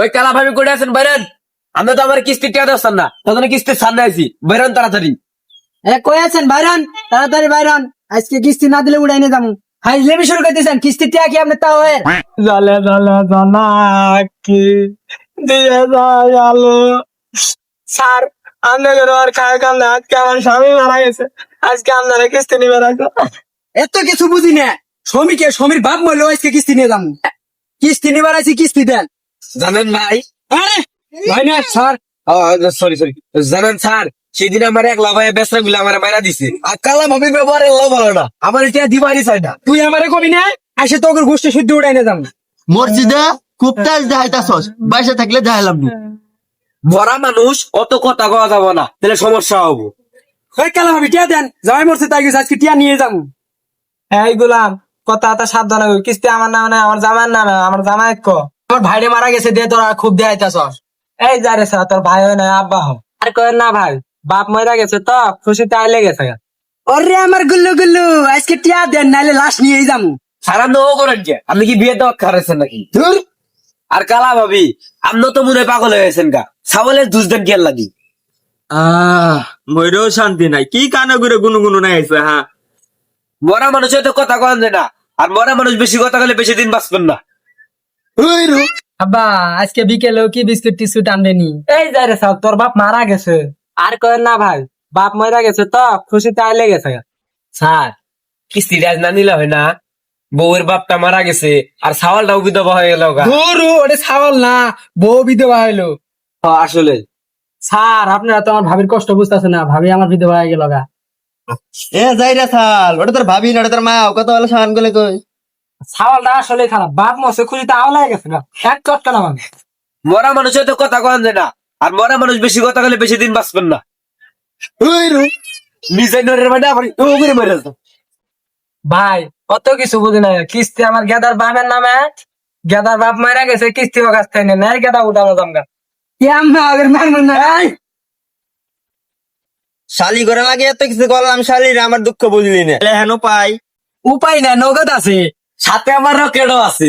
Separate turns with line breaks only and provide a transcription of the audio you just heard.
ওই কালা ভাবি করে আছেন বাইরেন। আমরা তো আমার কিস্তি টিয়া দিচ্ছেন না তখন কিস্তির সামনে আছি বাইরেন তাড়াতাড়ি।
এ কই আছেন বাইরান? তাড়াতাড়ি বাইরান। আজকে কিস্তি না দিলে উড়াই নিয়ে যাব। হাই লেবি শুরু করতেছেন কিস্তি টিয়া কি আপনি তাও এর?
জালে জালে জানাকি দিয়ে যায় আলো। স্যার আর খায় কান্দে আজকে আমার স্বামী মারা গেছে। আজকে আপনারা কিস্তি নিবে রাখো
এত কিছু বুঝি না। শ্রমিকের শ্রমিক বাপ মরলো আজকে কিস্তি নিয়ে যাব। কিস্তি নিবার আছি কিস্তি দেন।
জানেন ভাই?
আরে! ভাই না স্যার।
সরি সরি জানেন স্যার সেদিন আমার এক লাভায় বেসরা গুলো আমার মারা দিছে। আর কালা ভাবির ব্যবহার এলো ভালো না। আমার এটা দিবারই চাই না।
তুই আমারে কবি না? আসে তোকে গোষ্ঠী শুদ্ধ উড়াই নিয়ে যাব।
মসজিদে খুব তেজ দেখাইতাছস। বাইসে থাকলে দেখাইলাম না
মরা মানুষ অত কথা কওয়া যাব না। তাহলে সমস্যা হব।
ওই কালা ভাবি টিয়া দেন। জামাই মরছে তাই গেছে আজকে টিয়া নিয়ে যাব।
এই গুলাম কথা সাবধান হইব কিস্তি আমার নামে না আমার জামার নামে আমার জামাই ক।
আমার ভাইরে মারা গেছে দে তোরা খুব দেখাইতাছস
এই যা রে স্যার তোর ভাই হয় না আব্বা হোক আর কয় না ভাই বাপ মরা গেছে তো খুশিতে আইলে গেছে
ওরে আমার গুল্লু গুল্লু আজকে টিয়া দেন নাইলে লাশ নিয়ে যাব
সারা নো করেন কে আপনি কি বিয়ে দেওয়া খারাইছেন নাকি?
ধুর।
আর কালা ভাবি আপনি তো মনে হয় পাগল হয়ে গেছেন গা। ছাগলের দুষ দেন গেল লাগি?
আহ ময়ূরও শান্তি নাই কি কানে ঘুরে গুনু গুনু নাই হ্যাঁ?
মরা মানুষ তো কথা কন যায় না আর মরা মানুষ বেশি কথা বলে বেশি দিন বাঁচবেন না।
আব্বা আজকে বিকেলে কি বিস্কুট টিস্কুট আনবেনি?
এই যা রে তোর বাপ মারা গেছে। আর কয় না ভাই বাপ মরা গেছে তো খুশিতে আইলে গেছে।
স্যার কিস্তি রাজ না নিলে হয় না? বউয়ের বাপটা মারা গেছে আর ছাওয়ালটাও বিধবা হয়ে গেল
ধরু ওটা ছাগল না বউ বিধবা হইল।
হ্যাঁ, আসলে।
স্যার আপনারা তো আমার ভাবির কষ্ট বুঝতেছে না ভাবি আমার বিধবা হয়ে গেল গা।
এ যাই রে সাল ওটা তোর ভাবি না ওটা তোর মা কত ভালো সামানগুলো কই?
ছাওয়ালটা আসলে খারাপ বাপ মশে খুশিতে আওলাই গেছে গা এক চটকা না মানে
মরা মানুষ তো কথা কন যায় না আর মরা মানুষ বেশি কথা বলে বেশি দিন বাঁচবেন না। নিজে নরের মানে আবার ও করে মেরে।
ভাই কত কিছু বুঝি না কিস্তি আমার গেদার বাপের নামে গেদার বাপ মারা গেছে কিস্তি ও কাছ থেকে নেই গেদা উঠানো জামগা
না
শালি করে লাগে এত কিছু করলাম শালির আমার দুঃখ বুঝলি না। হেন পাই
উপায় না নগদ আছে।
সাথে আমার রকেটও আছে।